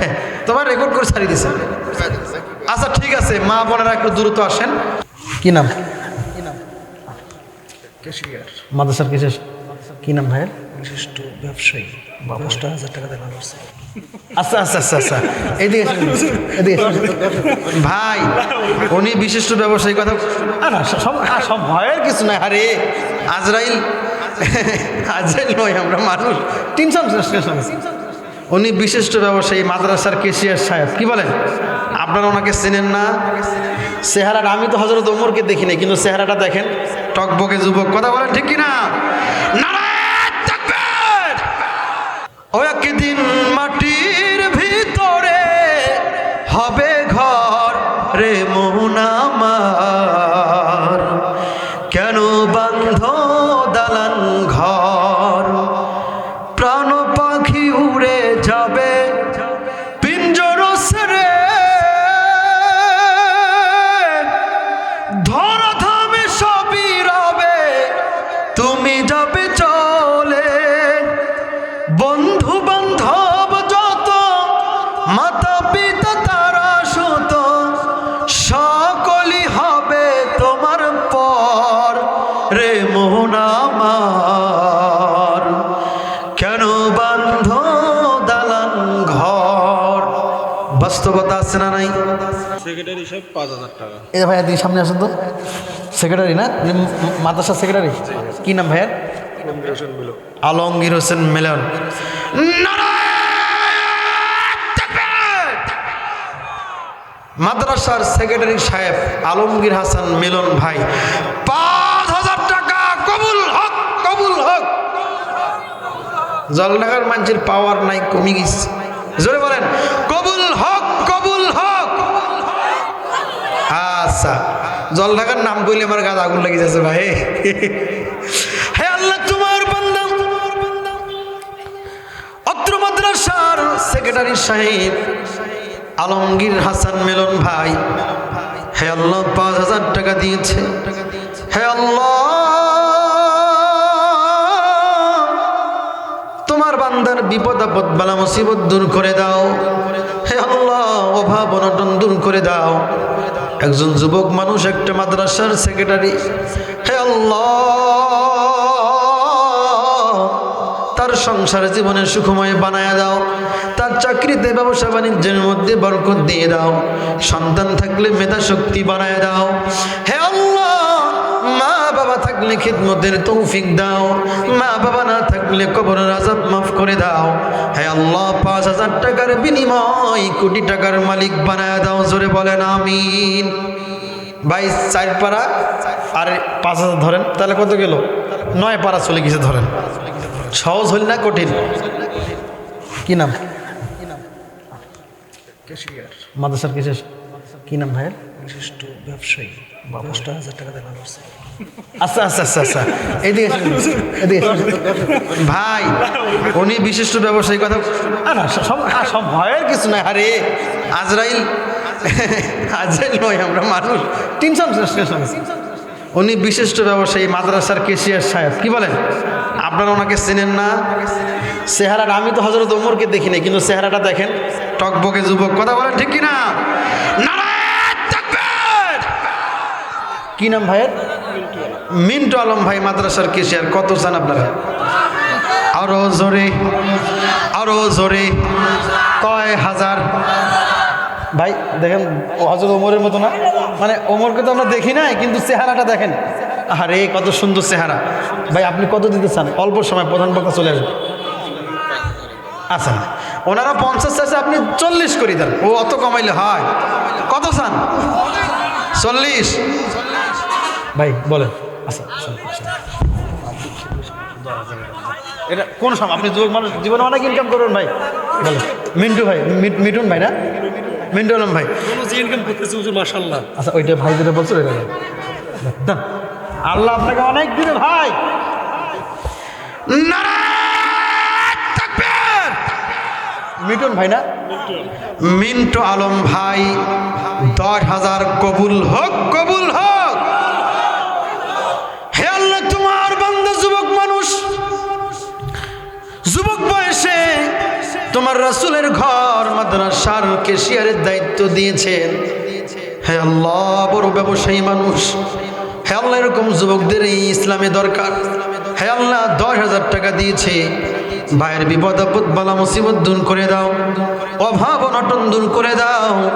তোমার রেকর্ড করে ছাড়িয়ে দিছে। আচ্ছা ঠিক আছে মা বোনেরা একটু দ্রুত আসেন। কি নাম? মাদ্রাসার কিসের কি নাম ভাইয়ের? বিশিষ্ট ব্যবসায়ী দশটা হাজার টাকা দেওয়া হচ্ছে আচ্ছা আচ্ছা আচ্ছা আচ্ছা। এদিকে আসুন, এদিকে ভাই উনি বিশিষ্ট ব্যবসায়ী কথা না সব আ, সব ভয়ের কিছু নাই আরে। আজরাইল আজরাইল নয় আমরা মানুষ। উনি বিশিষ্ট ব্যবসায়ী, মাদ্রাসার কেশিয়ার সাহেব। কি বলেন? আপনারা ওনাকে চেনেন না? চেহারাটা, আমি তো হজরত ওমরকে দেখি নাই, কিন্তু চেহারাটা দেখেন। টকবকে যুবক, কথা বলেন ঠিক কিনা? নারায়ণ তাকবীর! ও বাস্তবতা আছে না নাই? সেক্রেটারি সাহেব পাঁচ হাজার টাকা। এ ভাইয়া দিদি সামনে আসুন তো। সেক্রেটারি না? উনি ম- মাদ্রাসার সেক্রেটারি কি নাম ভাইয়ার? আলমগীর হোসেন মিলন। মাদ্রাসার সেক্রেটারি সাহেব আলমগীর হাসান মিলন ভাই পাঁচ হাজার টাকা কবুল হক কবুল হক। জলঢাকার মানুষের পাওয়ার নাই কমে গেছে। জোরে বলেন কবুল হক কবুল হক আচ্ছা জলঢাকার নাম বললে আমার গাছ আগুন লেগে যাচ্ছে ভাই। অত্র মেলন ভাই পাঁচ তোমার বান্দার বিপদ আপদ, বালা মুসিবত দূর করে দাও। হে আল্লাহ, অভাব অনটন দূর করে দাও। একজন যুবক মানুষ, একটা মাদ্রাসার সেক্রেটারি হে তার সংসার জীবনে সুখময় বানায় দাও। তার চাকরিতে, ব্যবসা বাণিজ্যের মধ্যে বরকত দিয়ে দাও। সন্তান থাকলে মেধা শক্তি বানায় দাও। থাকলে খিদমতের তৌফিক দাও। মা বাবা না থাকলে কবরের আজাব মাফ করে দাও। হে আল্লাহ, পাঁচ হাজার টাকার বিনিময় কোটি টাকার মালিক বানায় দাও, জোরে বলেন আমিন। ভাই, চার পাড়া আর পাঁচ হাজার ধরেন, তাহলে কত গেল? নয় পাড়া চলে গেছে, ধরেন। সহজ হল না কঠিন? কি নাম? মাদ্রাসার কিসের কি নাম ভাইয়ের? বিশিষ্ট ব্যবসায়ী। দশটা হাজার টাকা হচ্ছে আচ্ছা আচ্ছা আচ্ছা আচ্ছা। এদিকে এদিকে ভাই উনি বিশিষ্ট ব্যবসায়ী কথা না না সব সব ভয়ের কিছু নাই আরে। আজরাইল আজরাইল নয় আমরা মানুষ। টেনশন টেনশন উনি বিশিষ্ট ব্যবসায়ী মাদ্রাসার কেশিয়ার সাহেব। কি বলেন? আপনারা ওনাকে চেনেন না? চেহারাটা আমি তো হজরত ওমরকে দেখি নাই কিন্তু চেহারাটা দেখেন। টকবকে যুবক কথা বলেন ঠিক কিনা নারায়ণ তাকবীর! কি নাম ভাইয়ের? মিন্টু আলম ভাই মাদ্রাসার কেশিয়ার। কত চান আপনারা? আরও জোরে আরও জোরে। কয় হাজার? ভাই, দেখেন হজরত ওমরের মতো না? মানে ওমরকে তো আমরা দেখি নাই, কিন্তু চেহারাটা দেখেন। আরে কত সুন্দর চেহারা। ভাই, আপনি কত দিতে চান? অল্প সময়, প্রধান বক্তা চলে আসবে। আচ্ছা ওনারা পঞ্চাশ চাষে আপনি চল্লিশ করে দেন। ও অত কমাইলে হয়। কত চান? চল্লিশ। ভাই বলেন। আচ্ছা শোন, শোন। এটা কোন সময় আপনি যুবক মানুষ জীবনে অনেক ইনকাম করবেন ভাই। বলেন। মিন্টু ভাই মি- মিঠুন ভাই না? মিন্টু আলম ভাই। ইনকাম করতেছে হুজুর মাশাল্লাহ আচ্ছা ওইটা ভাই যেটা বলছো বলো। আল্লাহ আপনাকে অনেক দিনে ভাই। মিটুন ভাই না? মিন্টু আলম ভাই দশ হাজার কবুল হোক কবুল হোক। তোমার রাসূলের ঘর মাদ্রাসার কেশিয়ারের দায়িত্ব দিয়েছেন। হে আল্লাহ, বড় ব্যবসায়ী মানুষ। হে আল্লাহ, এরকম যুবকদের এই ইসলামে দরকার। হে আল্লাহ, দশ হাজার টাকা দিয়েছে। ভাইয়ের বিপদ আপদ বালা মুসিবত দূর করে দাও। অভাব অনটন দূর করে দাও।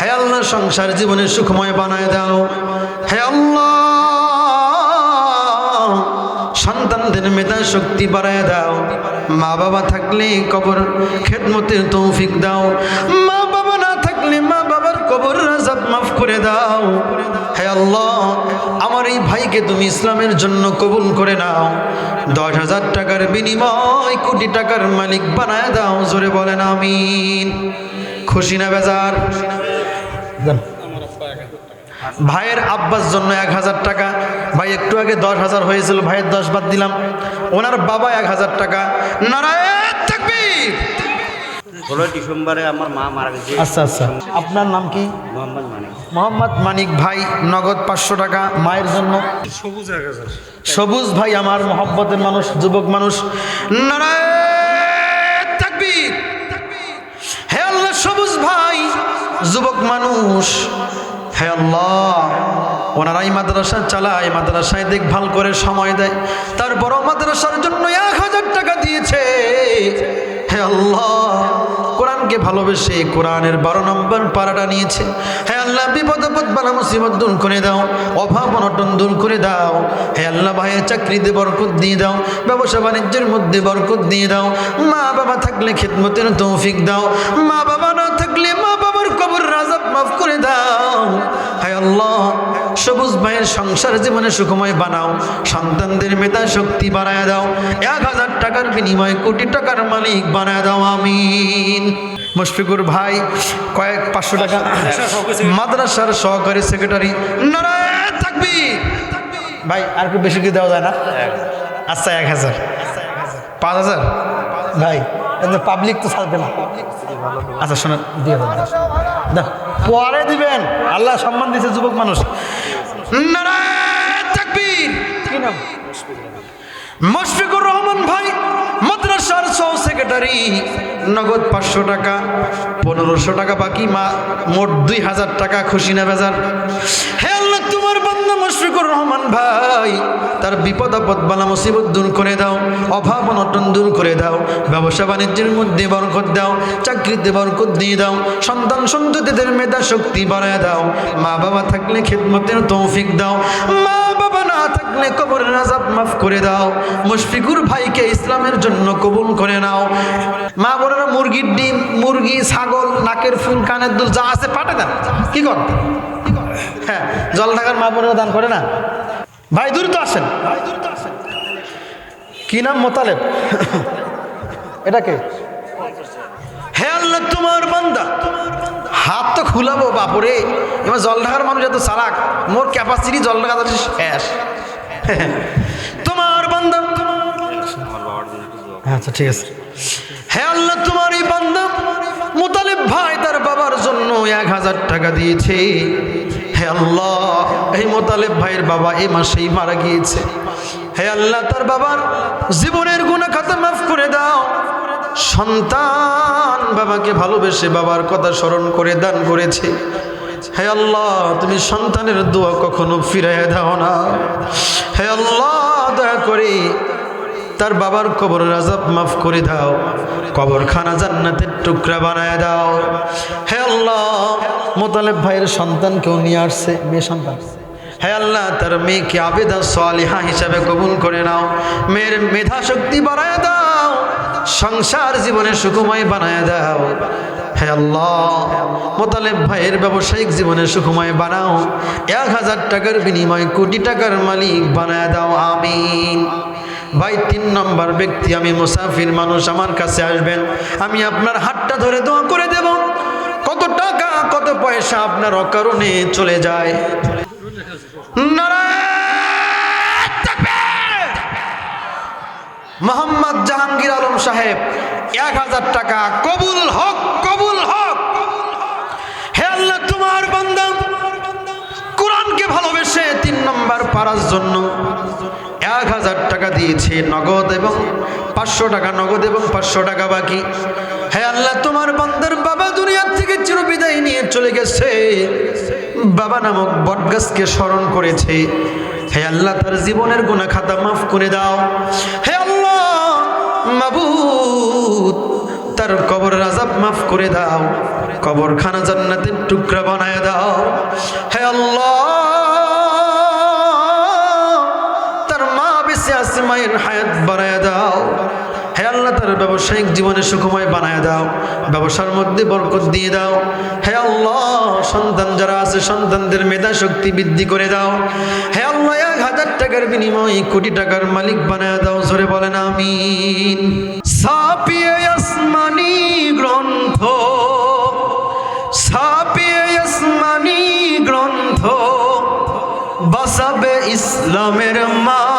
হে আল্লাহ, সংসার জীবনে সুখময় বানায় দাও। হে আল্লাহ সন্তানদের মেধা শক্তি বাড়ায় দাও। মা বাবা থাকলে কবর খেদমতের তৌফিক দাও। মা বাবা না থাকলে মা বাবার কবর রাজাত মাফ করে দাও। হে আল্লাহ, আমার এই ভাইকে তুমি ইসলামের জন্য কবুল করে নাও। দশ হাজার টাকার বিনিময় কোটি টাকার মালিক বানায় দাও, জোরে বলেন আমিন। খুশি না বেজার? ভাইয়ের আব্বাস জন্য এক হাজার টাকা। ভাই একটু আগে দশ হাজার হয়েছিল ভাইয়ের দশ বাদ দিলাম। ওনার বাবা এক হাজার টাকা। নারায়ণ তাকবীর! ডিসেম্বরে আমার মা মারা গেছে। আচ্ছা আচ্ছা। আপনার নাম কি? মোহাম্মদ মানিক। মোহাম্মদ মানিক ভাই নগদ পাঁচশো টাকা মায়ের জন্য। সবুজ ভাই আমার মানুষ যুবক মানুষ। নারায়ণ তাকবীর! হে আল্লাহ সবুজ ভাই যুবক মানুষ। হে আল্লাহ ওনারাই মাদ্রাসা চালায় মাদ্রাসায় দেখভাল করে সময় দেয়। তারপরও মাদ্রাসার জন্য এক হাজার টাকা দিয়েছে। হে আল্লাহ, কোরআনকে ভালোবেসে কোরআনের বারো নম্বর পাড়াটা নিয়েছে। হে আল্লাহ, বিপদ আপদ, বালা মুসিবত দূর করে দাও, অভাব অনটন দূর করে দাও। হে আল্লাহ, ভাইয়ের চাকরিতে বরকত দিয়ে দাও, ব্যবসা বাণিজ্যের মধ্যে বরকত দিয়ে দাও। মা বাবা থাকলে খেদমতের তৌফিক দাও। মা বাবা না থাকলে মা দাও। হে আল্লাহ, সবুজ ভাইয়ের সংসার জীবনে সুখময় বানাও, সন্তানদের মেধা শক্তি বাড়ায় দাও, এক হাজার টাকার বিনিময়ে কোটি টাকার মালিক বানায় দাও, আমিন। মুশফিকুর ভাই, কয়েক পাঁচশো টাকা মাদ্রাসার সহকারী সেক্রেটারি নারায়ণ থাকবি ভাই, আর একটু বেশি কি দেওয়া যায় না? আচ্ছা এক হাজার। পাঁচ হাজার? ভাই পাবলিক তো ছাড়বে না। আচ্ছা শোনেন, দিয়ে দাও। পরে দিবেন। আল্লাহ সম্মান দিয়েছে যুবক মানুষ। কি নাম? মুশফিকুর রহমান ভাই মাদ্রাসার সহ সেক্রেটারি। নগদ পাঁচশো টাকা পনেরোশো টাকা বাকি মা মোট দুই হাজার টাকা খুশি না বেজার। হে তোমার বান্দা মুশফিকুর রহমান ভাই। তার বিপদ আপদ বালা মুসিবত দূর করে দাও, অভাব অনটন দূর করে দাও, ব্যবসা বাণিজ্যের মধ্যে বরকত দাও, চাকরিতে বরকত দিয়ে দাও, সন্তান সন্ততিদের মেধা শক্তি বাড়ায় দাও, মা বাবা থাকলে খেদমতের তৌফিক দাও, মা বাবা না থাকলে কবরের আজাব মাফ করে দাও, মুশফিকুর ভাইকে ইসলামের জন্য কবুল করে নাও, মা বোনেরা মুরগির ডিম, মুরগি, ছাগল, নাকের ফুল, কানের দুল যা আছে পাঠে দেন। কি কর? হ্যাঁ জল ঢাকার মা বোনেরা দান করে না? ভাই, দ্রুত আসেন। কি নাম মোতালেব? এটা কে? হে আল্লাহ, তোমার বান্দা। হাত তো খুলাবো, বাপরে। এবার জল ঢাকার মানুষ এত চালাক, মোর ক্যাপাসিটি জল ঢাকা তো শেষ। তোমার বান্দা। আচ্ছা ঠিক আছে। হে আল্লাহ, তোমার এই বান্দা। মুতালিব ভাই, তার বাবার জন্য এক হাজার টাকা দিয়েছে। হে আল্লাহ, এই মোতালেব ভাইয়ের বাবা এই মাসেই মারা গিয়েছে। হে আল্লাহ, তার বাবার জীবনের গুণা খাতা মাফ করে দাও। সন্তান বাবাকে ভালোবেসে বাবার কথা স্মরণ করে দান করেছে। হে আল্লাহ, তুমি সন্তানের দোয়া কখনো ফিরাইয়া দাও না। হে আল্লাহ, দয়া করে তার বাবার কবর রাজাব মাফ করে দাও। কবরখানা জান্নাতের টুকরা বানায় দাও। হে আল্লাহ, মোতালেব ভাইয়ের সন্তানকেও নিয়ে আসছে, মেয়ে সন্তান। হে আল্লাহ, তার মেয়েকে আবেদা সালিহা হিসাবে কবুল করে নাও। মেয়ের মেধা শক্তি বাড়ায় দাও। সংসার জীবনে সুখময় বানায় দাও। হে আল্লাহ, মোতালেব ভাইয়ের ব্যবসায়িক জীবনে সুখময় বানাও। এক হাজার টাকার বিনিময়ে কোটি টাকার মালিক বানায় দাও। আমিন। ভাই, তিন নম্বর ব্যক্তি, আমি মুসাফির মানুষ, আমার কাছে আসবেন। আমি আপনার হাতটা ধরে দোয়া করে দেব। কত টাকা, কত পয়সা আপনার অকারণে চলে যায়। মোহাম্মদ জাহাঙ্গীর আলম সাহেব, এক হাজার টাকা। কবুল হক কবুল হক। হে আল্লাহ, তোমার বান্দা। কোরআনকে ভালোবেসে তিন নম্বর পারার জন্য এক হাজার টাকা দিয়েছে নগদ এবং পাঁচশো টাকা নগদ এবং পাঁচশো টাকা বাকি। হে আল্লাহ, তোমার বান্দার বাবা দুনিয়ার থেকে চিরবিদায় নিয়ে চলে গেছে। বাবা নামক বটগাছকে স্মরণ করেছে। হে আল্লাহ, তার জীবনের গুণা খাতা মাফ করে দাও। হে আল্লাহ, মাবুদ, তার কবর রাজাব মাফ করে দাও। কবর খানা জান্নাতের টুকরা বানায় দাও। হে আল্লাহ মা বেঁচে আছে মায়ের হায়াত বাড়ায় দাও। হে আল্লাহ, তার ব্যবসায়িক জীবনে সুখময় বানায় দাও। ব্যবসার মধ্যে বরকত দিয়ে দাও। হে আল্লাহ, সন্তান যারা আছে, সন্তানদের মেধা শক্তি বৃদ্ধি করে দাও। হে আল্লাহ, এক হাজার টাকার বিনিময়ে কোটি টাকার মালিক বানায় দাও। জোরে বলেন, আমিন। সাপিয়ে গ্রন্থ। সাপিয়ে গ্রন্থ। বাসাবে ইসলামের মান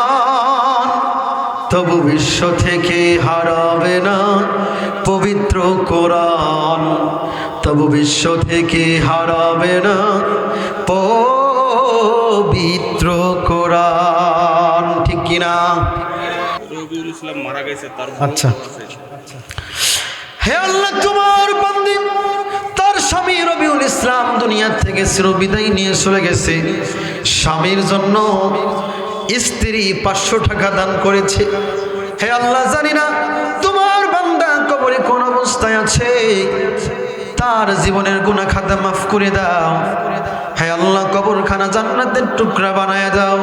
তবু বিশ্ব থেকে হারাবে না পবিত্র কোরআন। তবু বিশ্ব থেকে হারাবে না পবিত্র কোরআন। ঠিক কিনা রবিউল মারা গেছে তার আচ্ছা। হে আল্লাহ তোমার বান্দি তার স্বামী রবিউল ইসলাম দুনিয়া থেকে চিরবিদায় নিয়ে চলে গেছে। স্বামীর জন্য স্ত্রী পাঁচশো টাকা দান করেছে। হে আল্লাহ, জানি না তোমার বান্দা কবরে কোন অবস্থায় আছে। তার জীবনের গুণা খাতা মাফ করে দাও। হে আল্লাহ, কবরখানা জান্নাতের টুকরা বানায় দাও।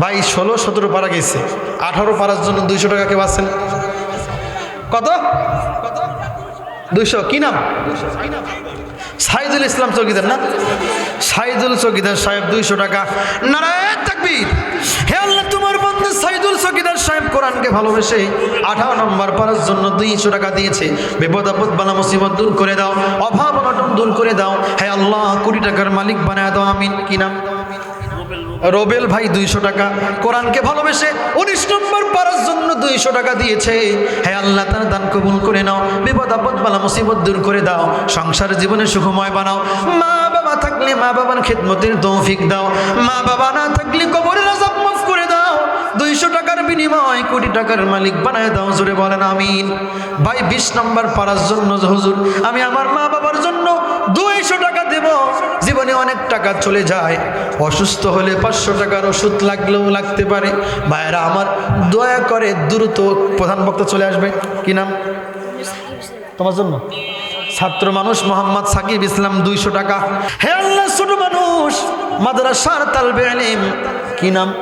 ভাই, ষোলো, সতেরো পারা গেছে। আঠারো পারার জন্য দুইশো টাকা কেউ আছেন? কত? দুইশো, কি নাম? সাইদুল ইসলাম চৌকিদার না? সাইদুল চৌকিদার সাহেব দুইশো টাকা। নারায়ণ হে আল্লাহ, তোমার বন্ধু সাইদুল চৌকিদার সাহেব কোরআনকে ভালোবেসে আঠারো নম্বর পারার জন্য দুইশো টাকা দিয়েছে। বিপদ আপদ বালা মুসিবত দূর করে দাও, অভাব অনটন দূর করে দাও। হে আল্লাহ, কোটি টাকার মালিক বানায় দাও, আমিন। কি নাম? রবেল ভাই দুইশো টাকা, কোরআনকে ভালোবেসে উনিশ নম্বর পারার জন্য দুইশো টাকা দিয়েছে। হ্যাঁ আল্লাহ, তার দান কবুল করে নাও, বিপদ আপদ বালা মুসিবত দূর করে দাও, সংসার জীবনে সুখময় বানাও। মা বাবা থাকলে মা বাবার খেদমতের তৌফিক দাও, মা বাবা না থাকলে কবরের আজাব বিনিময় কোটি টাকার মালিক বানায় দাও, জোরে বলেন আমিন। ভাই, বিশ নম্বর পারার জন্য হুজুর, আমি আমার মা বাবার জন্য দুইশো টাকা দেব। জীবনে অনেক টাকা চলে যায়। অসুস্থ হলে পাঁচশো টাকার ওষুধ লাগলেও লাগতে পারে। ভাইয়েরা, আমার দয়া করে দ্রুত প্রধান বক্তা চলে আসবে। কি নাম? তোমার জন্য। ছাত্র মানুষ মোহাম্মদ সাকিব ইসলাম, দুইশো টাকা। হে আল্লাহ, ছোট মানুষ, মাদ্রাসার তালবে আলিম। কি নাম?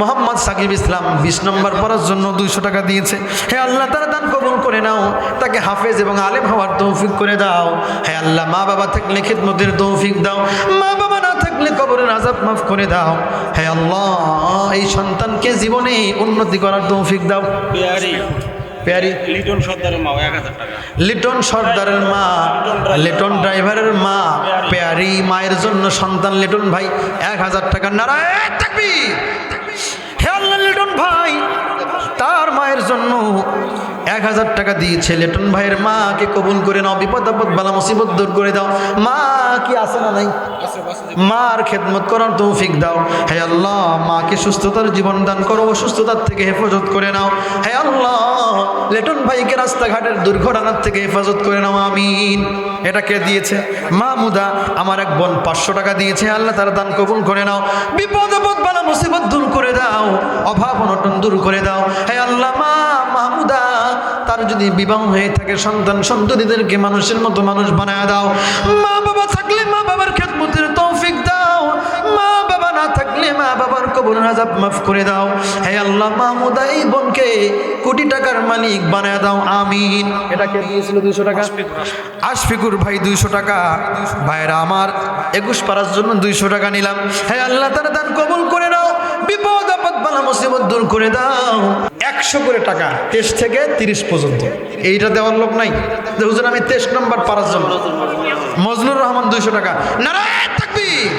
মোহাম্মদ সাকিব ইসলাম বিশ নম্বর পড়ার জন্য দুইশো টাকা দিয়েছে। হে আল্লাহ তারা দান কবুল করে নাও। তাকে হাফেজ এবং আলেম হওয়ার তৌফিক করে দাও। হে আল্লাহ মা বাবা থাকলে খেদমতের তৌফিক দাও। মা বাবা না থাকলে কবরের আজাব মাফ করে দাও। হে আল্লাহ এই সন্তানকে জীবনে উন্নতি করার তৌফিক দাও। পেয়ারি। লিটন সর্দারের মা এক হাজার টাকা। লিটন সর্দারের মা লিটন ড্রাইভারের মা পেয়ারি। মায়ের জন্য সন্তান লিটন ভাই এক হাজার টাকা। নারায়ণ তাকবীর! জন্য এক হাজার টাকা দিয়েছে। লিটন ভাইয়ের মাকে কবুল করে নাও, বিপদ আপদ বালা মুসিবত দূর করে দাও। মা কি আছে না নাই? মার খেদমত করার তৌফিক দাও। হে আল্লাহ, মাকে সুস্থতার জীবন দান করো, অসুস্থতার থেকে হেফাজত করে নাও। হে আল্লাহ, লেটন ভাইকে রাস্তাঘাটের দুর্ঘটনার থেকে হেফাজত করে নাও, আমিন। এটা কে দিয়েছে? মাহমুদা আমার এক বোন পাঁচশো টাকা দিয়েছে। আল্লাহ, তার দান কবুল করে নাও। বিপদ আপদ বালা মুসিবত দূর করে দাও। অভাব অনটন দূর করে দাও। হে আল্লাহ, মা তার যদি বিবাহ হয়ে থাকে সন্তান সন্ততিদেরকে মানুষের মতো মানুষ বানায় দাও। মা বাবা থাকলে মা বাবার খেদমতের তৌফিক দাও। মা বাবা না থাকলে মা বাবার কবর আজাব মাফ করে দাও। হে আল্লাহ মাহমুদা এই বোনকে কোটি টাকার মালিক বানায় দাও। আমিন। এটা কে দিয়েছিল? দুইশো টাকা? আশফিকুর ভাই দুইশো টাকা। ভাইরা আমার একুশ পারার জন্য দুইশো টাকা নিলাম। হে আল্লাহ তারা দান কবুল করে বিপদ, আপদ বালা মুসিবত দূর করে দাও। একশো করে টাকা তেইশ থেকে তিরিশ পর্যন্ত। এইটা দেওয়ার লোক নাই। হুজুর, আমি তেইশ নম্বর পারার জন্য। মজনুর রহমান দুইশো টাকা। নারায়ণ তাকবীর।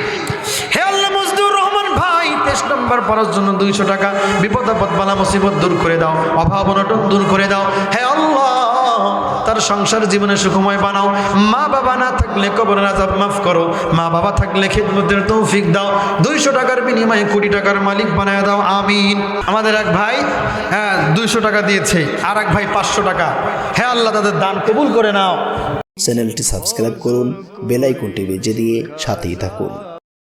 হে আল্লাহ মজনুর রহমান ভাই তেইশ নম্বর পারার জন্য দুইশো টাকা। বিপদ, আপদ বালা মুসিবত দূর করে দাও। অভাব অনটন দূর করে দাও। হে আল্লাহ। তার সংসার জীবনে সুখময় বানাও। মা বাবা না থাকলে কবর আজাব মাফ করো। মা বাবা থাকলে খেদমতের তৌফিক দাও। দুইশো টাকার বিনিময়ে কোটি টাকার মালিক বানায় দাও। আমিন। আমাদের এক ভাই হ্যাঁ দুইশো টাকা দিয়েছে। আর এক ভাই পাঁচশো টাকা। হ্যাঁ আল্লাহ তাদের দান কবুল করে নাও। চ্যানেলটি সাবস্ক্রাইব করুন, বেল আইকনটি বেজে দিয়ে সাথেই থাকুন।